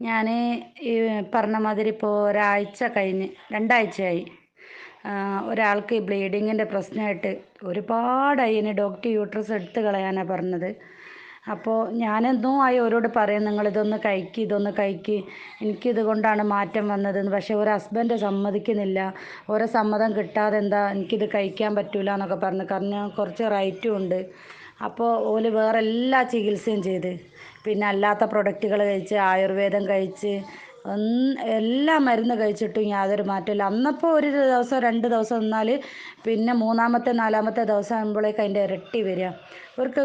ഞാൻ ഈ പറഞ്ഞ മാതിരി ഇപ്പോൾ ഒരാഴ്ച കഴിഞ്ഞ് രണ്ടാഴ്ചയായി. ഒരാൾക്ക് ഈ ബ്ലീഡിങ്ങിന്റെ പ്രശ്നമായിട്ട് ഒരുപാടായി ഇനി ഡോക്ടർ യൂട്രസ് എടുത്ത് കളയാനാണ് പറഞ്ഞത്. അപ്പോൾ ഞാനെന്തോ ആയി ഓരോട് പറയും നിങ്ങളിതൊന്ന് കഴിക്ക് ഇതൊന്ന് കഴിക്ക്. എനിക്കിത് കൊണ്ടാണ് മാറ്റം വന്നതെന്ന്. പക്ഷേ ഒരു ഹസ്ബൻഡ് സമ്മതിക്കുന്നില്ല. ഓരോ സമ്മതം കിട്ടാതെ എന്താ എനിക്കിത് കഴിക്കാൻ പറ്റൂല എന്നൊക്കെ പറഞ്ഞു. കാരണം കുറച്ച് റൈറ്റും ഉണ്ട്. അപ്പോൾ ഓൽ വേറെ എല്ലാ ചികിത്സയും ചെയ്ത്. പിന്നെ അല്ലാത്ത പ്രൊഡക്റ്റുകൾ കഴിച്ച് ആയുർവേദം കഴിച്ച് എല്ലാ മരുന്ന് കഴിച്ചിട്ടും യാതൊരു മാറ്റമില്ല അന്നപ്പോൾ ഒരു ദിവസം രണ്ട് ദിവസം നിന്നാൽ പിന്നെ മൂന്നാമത്തെ നാലാമത്തെ ദിവസം ആകുമ്പോഴേക്ക് അതിന്റെ ഇരട്ടി വരിക. ഇവർക്ക്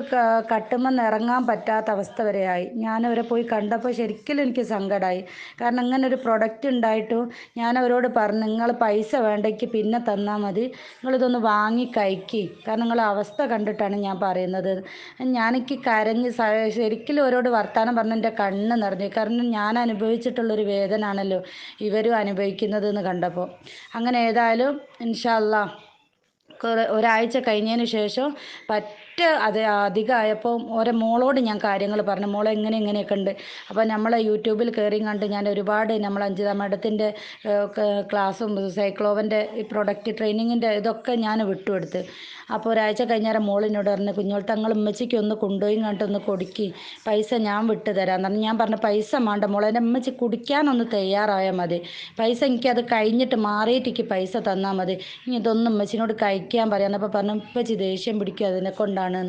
കട്ടുമെന്ന് ഇറങ്ങാൻ പറ്റാത്ത അവസ്ഥ വരെയായി. ഞാനവരെ പോയി കണ്ടപ്പോൾ ശരിക്കും എനിക്ക് സങ്കടമായി കാരണം ഇങ്ങനെ ഒരു പ്രൊഡക്റ്റ് ഉണ്ടായിട്ടും ഞാൻ അവരോട് പറഞ്ഞു നിങ്ങൾ പൈസ വേണ്ടെങ്കിൽ പിന്നെ തന്നാൽ മതി. നിങ്ങളിതൊന്ന് വാങ്ങി കഴിക്കി. കാരണം നിങ്ങളെ അവസ്ഥ കണ്ടിട്ടാണ് ഞാൻ പറയുന്നത്. ഞാനെനിക്ക് കരഞ്ഞ് ശരിക്കും അവരോട് വർത്തമാനം പറഞ്ഞ് എന്റെ കണ്ണ് നിറഞ്ഞു. കാരണം ഞാൻ അനുഭവിച്ചിട്ടുള്ളൊരു വേദനാണല്ലോ ഇവരും അനുഭവിക്കുന്നത് എന്ന് കണ്ടപ്പോൾ അങ്ങനെ ഏതായാലും ഇൻഷാ അല്ലാ ഒരാഴ്ച കഴിഞ്ഞതിന് ശേഷം പറ്റ അത് അധികമായപ്പോൾ ഓരോ മോളോട് ഞാൻ കാര്യങ്ങൾ പറഞ്ഞു. മോളെ ഇങ്ങനെ ഇങ്ങനെയൊക്കെ ഉണ്ട്. അപ്പോൾ നമ്മളെ യൂട്യൂബിൽ കയറി കണ്ട് ഞാൻ ഒരുപാട് നമ്മൾ അഞ്ചിത മേഡത്തിന്റെ ക്ലാസ്സും സൈക്ലോവന്റെ പ്രൊഡക്റ്റ് ട്രെയിനിങ്ങിന്റെ ഇതൊക്കെ ഞാൻ വിട്ടുകൊടുത്ത്. അപ്പോൾ ഒരാഴ്ച കഴിഞ്ഞാൽ മോളിനോട് പറഞ്ഞു കുഞ്ഞോൾ തങ്ങൾ ഉമ്മച്ചിക്ക് ഒന്ന് കൊണ്ടുപോയി കണ്ടിട്ട് ഒന്ന് കൊടുക്കി. പൈസ ഞാൻ വിട്ട് തരാം. പറഞ്ഞു ഞാൻ പറഞ്ഞു പൈസ വേണ്ട മോളെ എന്റെ ഉമ്മച്ചി കുടിക്കാനൊന്ന് തയ്യാറായാൽ മതി. പൈസ എനിക്കത് കഴിഞ്ഞിട്ട് മാറിയിട്ട് മാറിയിട്ടേക്ക് പൈസ തന്നാൽ മതി. ഇനി ഇതൊന്നും ഉമ്മച്ചിനോട് കഴിക്കാൻ പറയാന്നപ്പോൾ പറഞ്ഞു ഉപ്പച്ചി ദേഷ്യം പിടിക്കും അതിനെ കൊണ്ടാണ്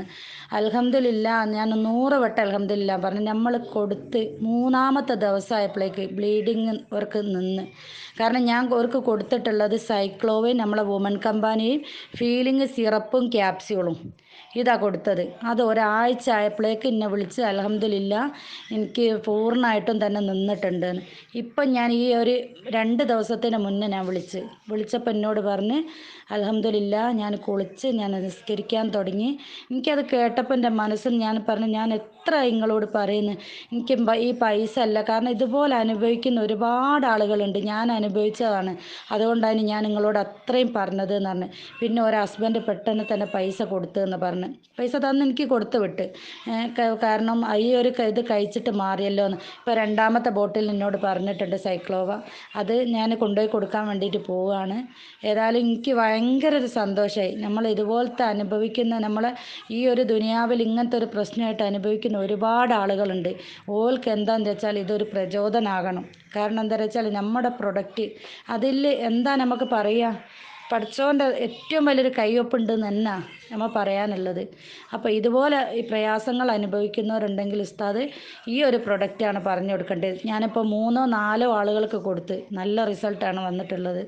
അലഹമ്മദില്ല ഞാൻ നൂറ് വട്ടം അലഹമ്മദില്ല പറഞ്ഞു നമ്മൾ കൊടുത്ത് മൂന്നാമത്തെ ദിവസമായപ്പോഴേക്ക് ബ്ലീഡിങ് അവർക്ക് നിന്ന്. കാരണം ഞാൻ അവർക്ക് കൊടുത്തിട്ടുള്ളത് സൈക്ലോവയും നമ്മളെ വുമൻ കമ്പാനിയും ഫീലിംഗ് സിറപ്പും ക്യാപ്സ്യൂളും. ഇതാ കൊടുത്തത്. അത് ഒരാഴ്ച ആയപ്പോഴേക്ക് എന്നെ വിളിച്ച് അലഹമ്മദില്ല എനിക്ക് പൂർണമായിട്ടും തന്നെ നിന്നിട്ടുണ്ട് ഇപ്പം ഞാൻ ഈ ഒരു രണ്ട് ദിവസത്തിന് മുന്നേ ഞാൻ വിളിച്ച്. വിളിച്ചപ്പോൾ എന്നോട് പറഞ്ഞ് അലഹമ്മദില്ല ഞാൻ കുളിച്ച് ഞാൻ നിസ്കരിക്കാൻ തുടങ്ങി. എനിക്കത് കേട്ടപ്പോൾ എന്റെ മനസ്സിൽ ഞാൻ പറഞ്ഞു ഞാൻ എത്ര നിങ്ങളോട് പറയുന്നു? എനിക്ക് ഈ പൈസ അല്ല. കാരണം ഇതുപോലെ അനുഭവിക്കുന്ന ഒരുപാട് ആളുകളുണ്ട്. ഞാൻ അനുഭവിച്ചതാണ്. അതുകൊണ്ടാണ് ഞാൻ നിങ്ങളോട് അത്രയും പറഞ്ഞത് എന്ന് പറഞ്ഞു. പിന്നെ ഒരു ഹസ്ബൻഡ് പെട്ടെന്ന് തന്നെ പൈസ കൊടുത്തു എന്ന് പറഞ്ഞു. പൈസ തന്ന് എനിക്ക് കൊടുത്തു വിട്ട്. കാരണം ഈ ഒരു ഇത് കഴിച്ചിട്ട് മാറിയല്ലോ എന്ന്. ഇപ്പോൾ രണ്ടാമത്തെ ബോട്ടിൽ എന്നോട് പറഞ്ഞിട്ടുണ്ട് സൈക്ലോവ. അത് ഞാൻ കൊണ്ടുപോയി കൊടുക്കാൻ വേണ്ടിയിട്ട് പോവുകയാണ്. ഏതായാലും എനിക്ക് ഭയങ്കര ഒരു സന്തോഷമായി നമ്മൾ ഇതുപോലത്തെ അനുഭവിക്കുന്ന നമ്മൾ ഈ ഒരു ദുനിയാവിൽ ഇങ്ങനത്തെ ഒരു പ്രശ്നമായിട്ട് അനുഭവിക്കുന്ന ഒരുപാട് ആളുകളുണ്ട്. ഓൾക്ക് എന്താണെന്ന് വെച്ചാൽ ഇതൊരു പ്രചോദനമാകണം കാരണം എന്താ വെച്ചാൽ നമ്മുടെ പ്രൊഡക്റ്റ് അതിൽ എന്താ നമുക്ക് പറയുക പഠിച്ചോന്റെ ഏറ്റവും വലിയൊരു കൈയൊപ്പുണ്ട് തന്നെ നമ്മൾ പറയാനുള്ളത്. അപ്പോൾ ഇതുപോലെ ഈ പ്രയാസങ്ങൾ അനുഭവിക്കുന്നവരുണ്ടെങ്കിൽ ഉസ്താദ് ഈ ഒരു പ്രൊഡക്റ്റാണ് പറഞ്ഞു കൊടുക്കേണ്ടത്. ഞാനിപ്പോൾ മൂന്നോ നാലോ ആളുകൾക്ക് കൊടുത്ത് നല്ല റിസൾട്ടാണ് വന്നിട്ടുള്ളത്.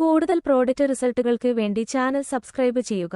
കൂടുതൽ പ്രോഡക്റ്റ് റിസൾട്ടുകൾക്ക് വേണ്ടി ചാനൽ സബ്സ്ക്രൈബ് ചെയ്യുക.